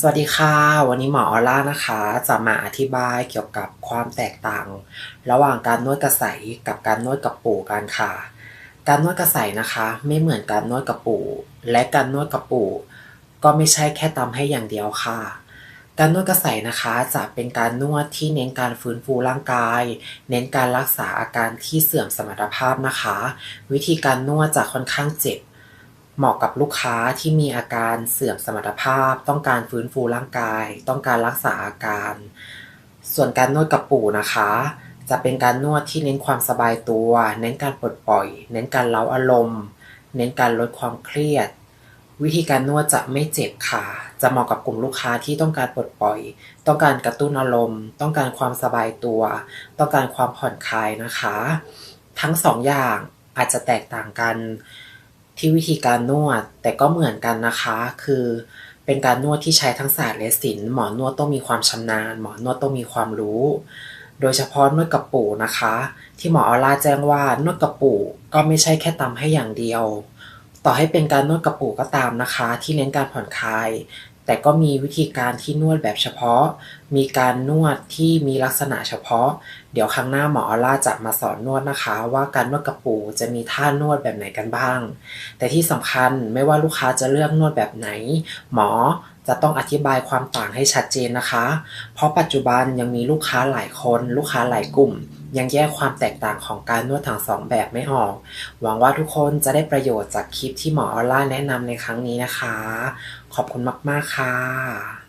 สวัสดีค่ะ วันนี้หมอออล่านะคะ จะมาอธิบายเกี่ยวกับความแตกต่าง ระหว่างการนวดกระใสกับการนวดกับปู่กันค่ะ การนวดกระใสนะคะ ไม่เหมือนการนวดกับปู่และการนวดกับปู่ก็ไม่ใช่แค่ตำให้อย่างเดียวค่ะ การนวดกระใสนะคะจะเป็นการนวดที่เน้นการฟื้นฟูร่างกาย เน้นการรักษาอาการที่เสื่อมสมรรถภาพนะคะ วิธีการนวดจะค่อนข้างเจ็บ เหมาะกับลูกค้าที่มีอาการเสื่อมสมรรถภาพ ต้องการฟื้นฟูร่างกาย ต้องการรักษาอาการ ส่วนการนวดกับปู่นะคะ จะเป็นการนวดที่เน้นความสบายตัว เน้นการปลดปล่อย เน้นการเล้าอารมณ์ เน้นการลดความเครียด วิธีการนวดจะไม่เจ็บค่ะ จะเหมาะกับกลุ่มลูกค้าที่ต้องการปลดปล่อย ต้องการกระตุ้นอารมณ์ ต้องการความสบายตัว ต้องการความผ่อนคลายนะคะ ทั้งสองอย่างอาจจะแตกต่างกัน ที่วิธีการนวด แต่ก็เหมือนกันนะคะ คือเป็นการนวดที่ใช้ทั้งศาสตร์และศิลป์หมอนวดต้องมีความชำนาญ หมอนวดต้องมีความรู้ โดยเฉพาะนวดกระปูนะคะ ที่หมอออล่าแจ้งว่านวดกระปูก็ไม่ใช่แค่ตำให้อย่างเดียว ต่อให้เป็นการนวดกระปูก็ตามนะคะ ที่เน้นการผ่อนคลาย แต่ก็มีวิธีการที่นวดแบบเฉพาะ มีการนวดที่มีลักษณะเฉพาะ เดี๋ยวครั้งหน้าหมอออล่าจะมาสอนนวดนะคะ ว่าการนวดกับปู่จะมีท่านวดแบบไหนกันบ้าง แต่ที่สำคัญไม่ว่าลูกค้าจะเลือกนวดแบบไหน หมอจะต้องอธิบายความต่างให้ชัดเจนนะคะ เพราะปัจจุบันยังมีลูกค้าหลายคน ลูกค้าหลายกลุ่ม ยังแยกความแตกต่างของการนวดทั้งสองแบบไม่ออก หวังว่าทุกคนจะได้ประโยชน์จากคลิปที่หมอออล่าแนะนำในครั้งนี้นะคะ ขอบคุณมาก ๆ ค่ะ